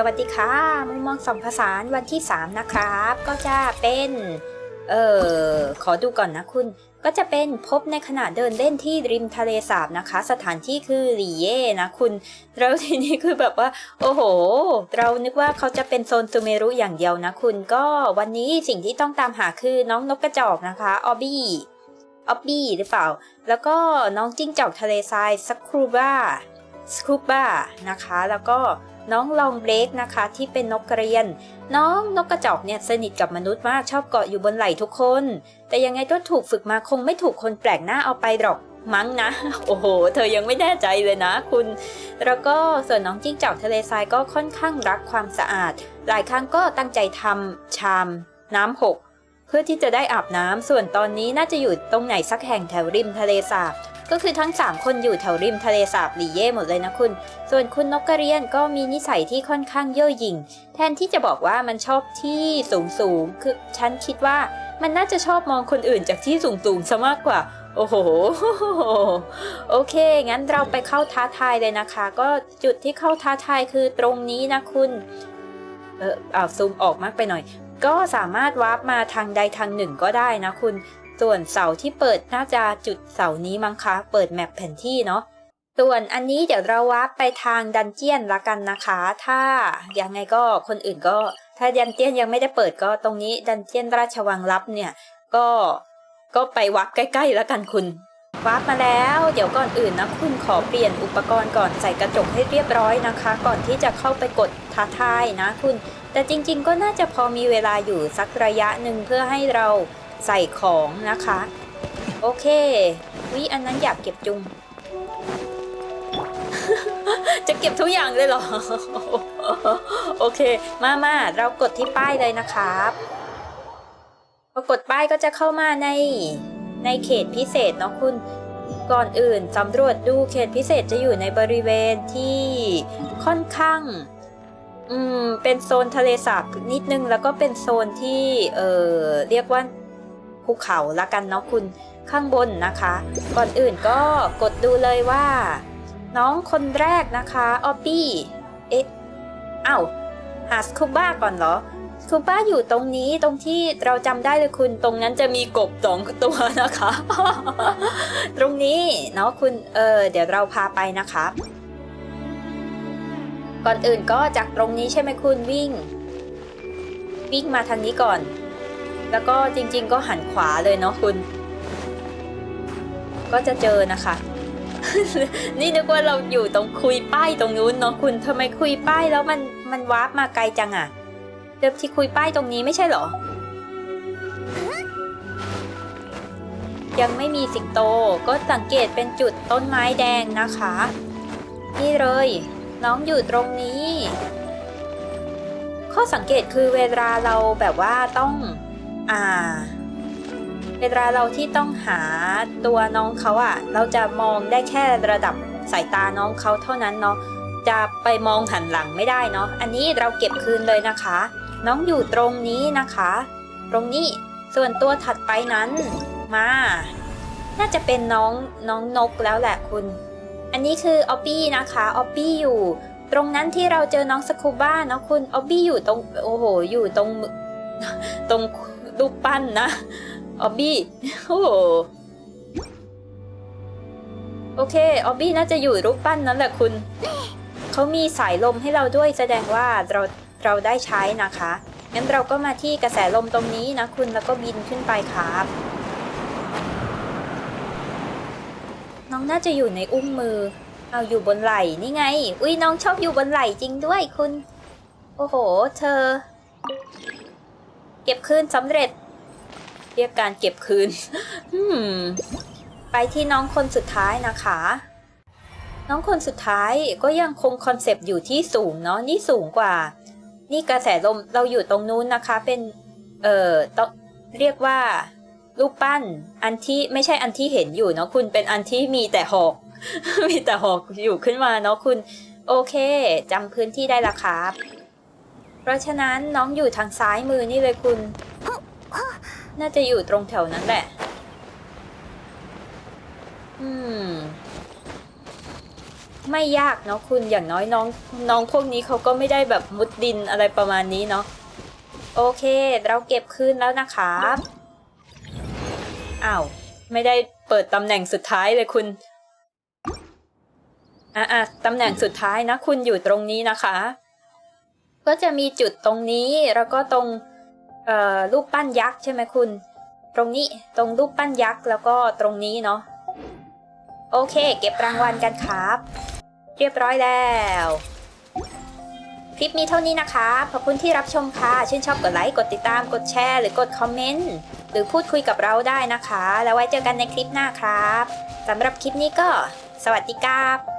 สวัสดีค่ะมุมมองสองภาษานวันที่ 3 นะครับ ก็จะเป็น เออขอดูก่อนนะคุณ ก็จะเป็นพบในขณะเดินเล่นที่ริมทะเลสาบนะคะ สถานที่คือหลีเย่นะคุณ แล้วทีนี้คือแบบว่า โอ้โห เรานึกว่าเขาจะเป็นโซนซูเมรุอย่างเดียวนะคุณ ก็วันนี้สิ่งที่ต้องตามหาคือน้องนกกระจอกนะคะ ออบบี้ออบบี้หรือเปล่า แล้วก็น้องจิ้งจอกทะเลทรายสครูบ้าสครูบ้านะคะ แล้วก็ น้องลองเบรกนะคะ ที่เป็นนกกระเรียน น้องนกกระจอกเนี่ยสนิทกับมนุษย์มากชอบเกาะอยู่บนไหล่ทุกคน แต่ยังไงก็ถูกฝึกมาคงไม่ถูกคนแปลกหน้าเอาไปหรอกมั้งนะ โอ้โห เธอยังไม่แน่ใจเลยนะคุณ แล้วก็ส่วนน้องจิ้งจอกทะเลทรายก็ค่อนข้างรักความสะอาด หลายครั้งก็ตั้งใจทำชาม น้ำหก เพื่อที่จะได้อาบน้ำส่วนตอนนี้น่าจะอยู่ตรงไหนสักแห่งแถวริมทะเลสาบ ก็คือทั้ง 3 คนอยู่แถวริมทะเลสาบหลีเย่หมดเลยนะคุณ ส่วนคุณนกกระเรียนก็มีนิสัยที่ค่อนข้างเย่อหยิ่ง แทนที่จะบอกว่ามันชอบที่สูงสูงคือฉันคิดว่ามันน่าจะชอบมองคนอื่นจากที่สูงสูงซะมากกว่า โอ้โห โอเค งั้นเราไปเข้าท้าทายเลยนะคะ ก็จุดที่เข้าท้าทายคือตรงนี้นะคุณ เออเอาซูมออกมากไปหน่อย ก็สามารถวาร์ปมาทางใดทางหนึ่งก็ได้นะคุณ ส่วนเสาที่เปิดน่าจะจุดเสานี้มั้งคะ เปิดแมปแผนที่เนาะส่วนอันนี้เดี๋ยวเราวาร์ปไปทางดันเจียนละกันนะคะ ถ้ายังไงก็คนอื่นก็ ถ้าดันเจียนยังไม่ได้เปิดก็ตรงนี้ดันเจียนราชวังลับเนี่ยก็ก็ไปวาร์ปใกล้ๆล้วกันคุณวาร์ปมาแล้ว เดี๋ยวก่อนอื่นนะคุณขอเปลี่ยนอุปกรณ์ก่อนใส่กระจกให้เรียบร้อยนะคะ ก่อนที่จะเข้าไปกดท้าทายนะคุณ แต่จริงๆ ก็น่าจะพอมีเวลาอยู่สักระยะหนึ่งเพื่อให้เรา ใส่ของนะคะ โอเควิอันนั้นอยากเก็บจุง จะเก็บทุกอย่างเลยเหรอ โอเค มามาเรากดที่ป้ายเลยนะครับพอกดป้ายก็จะเข้ามาในในเขตพิเศษเนาะคุณก่อนอื่นสำรวจดูเขตพิเศษจะอยู่ในบริเวณที่ค่อนข้าง อืม เป็นโซนทะเลสาบนิดนึง แล้วก็เป็นโซนที่ เออเรียกว่า ภูเขาละกันเนาะคุณข้างบนนะคะ ก่อนอื่นก็กดดูเลยว่า น้องคนแรกนะคะออบบี้เอ๊ะอ้าวหาสคูบ้าก่อนเหรอสคูบ้าอยู่ตรงนี้ตรงที่เราจำได้เลยคุณตรงนั้นจะมีกบสองตัวนะคะ ตรงนี้เนาะคุณเออเดี๋ยวเราพาไปนะคะก่อนอื่นก็จากตรงนี้ใช่ไหมคุณวิ่ง วิ่งมาทางนี้ก่อน แล้วก็จริงๆ ก็หันขวาเลยเนาะคุณ ก็จะเจอนะคะ นี่นึกว่าเราอยู่ตรงคุยป้ายตรงนู้นเนาะคุณทำไมคุยป้ายแล้วมันมันวาร์ปมาไกลจังอะเดิมที่คุยป้ายตรงนี้ไม่ใช่เหรอ ยังไม่มีสิงโตก็สังเกตเป็นจุดต้นไม้แดงนะคะ นี่เลย น้องอยู่ตรงนี้ ข้อสังเกตคือเวลาเราแบบว่าต้อง อ่า เวลาเราที่ต้องหาตัวน้องเขาอะเราจะมองได้แค่ระดับสายตาน้องเขาเท่านั้นเนาะจะไปมองหันหลังไม่ได้เนาะอันนี้เราเก็บคืนเลยนะคะ น้องอยู่ตรงนี้นะคะ ตรงนี้ส่วนตัวถัดไปนั้นมา น่าจะเป็นน้องน้องนกแล้วแหละคุณ อันนี้คือออบบี้นะคะออบบี้อยู่ ตรงนั้นที่เราเจอน้องสคูบ้าเนาะคุณออบบี้อยู่ตรงโอ้โหอยู่ตรงตรง รูปปั้นนะออบบี้โอ้โอเคออบบี้น่าจะอยู่รูปปั้นนั้นแหละคุณ เขามีสายลมให้เราด้วยแสดงว่าเราเราได้ใช้นะคะ งั้นเราก็มาที่กระแสลมตรงนี้นะคุณแล้วก็บินขึ้นไปครับ น้องน่าจะอยู่ในอุ้งมือ เอาอยู่บนไหล่นี่ไง อุ้ยน้องชอบอยู่บนไหล่จริงด้วยคุณ โอ้โห เธอ เก็บคืนสำเร็จ เรียกการเก็บคืนไปที่น้องคนสุดท้ายนะคะ น้องคนสุดท้ายก็ยังคงคอนเซปต์อยู่ที่สูงเนาะนี่สูงกว่า นี่กระแสลมเราอยู่ตรงนู้นนะคะ เป็นเอ่อต้องเรียกว่ารูปปั้นอันที่ไม่ใช่อันที่เห็นอยู่เนาะคุณเป็นอันที่มีแต่หอก มีแต่หอกอยู่ขึ้นมาเนาะคุณ โอเคจำพื้นที่ได้ละครับ ราะฉะนั้นน้องอยู่ทางซ้ายมือนี่เลยคุณ น่าจะอยู่ตรงแถวนั้นแหละ อืม ไม่ยากเนาะคุณอย่างน้อยน้อง น้องพวกนี้เขาก็ไม่ได้แบบมุดดินอะไรประมาณนี้เนาะ โอเค เราเก็บคืนแล้วนะครับอ้าว ไม่ได้เปิดตำแหน่งสุดท้ายเลยคุณอะอะตำแหน่งสุดท้ายนะ คุณอยู่ตรงนี้นะคะ ก็จะมีจุดตรงนี้แล้วก็ตรงรูปปั้นยักษ์ใช่ไหมคุณ ตรงนี้ตรงรูปปั้นยักษ์แล้วก็ตรงนี้เนาะโอเค เก็บรางวัลกันครับ เรียบร้อยแล้วคลิปมีเท่านี้นะคะ ขอบคุณที่รับชมค่ะ ชื่นชอบกดไลค์ กดติดตาม กดแชร์ หรือกดคอมเมนต์ หรือพูดคุยกับเราได้นะคะ แล้วไว้เจอกันในคลิปหน้าครับ สำหรับคลิปนี้ก็ สวัสดีครับ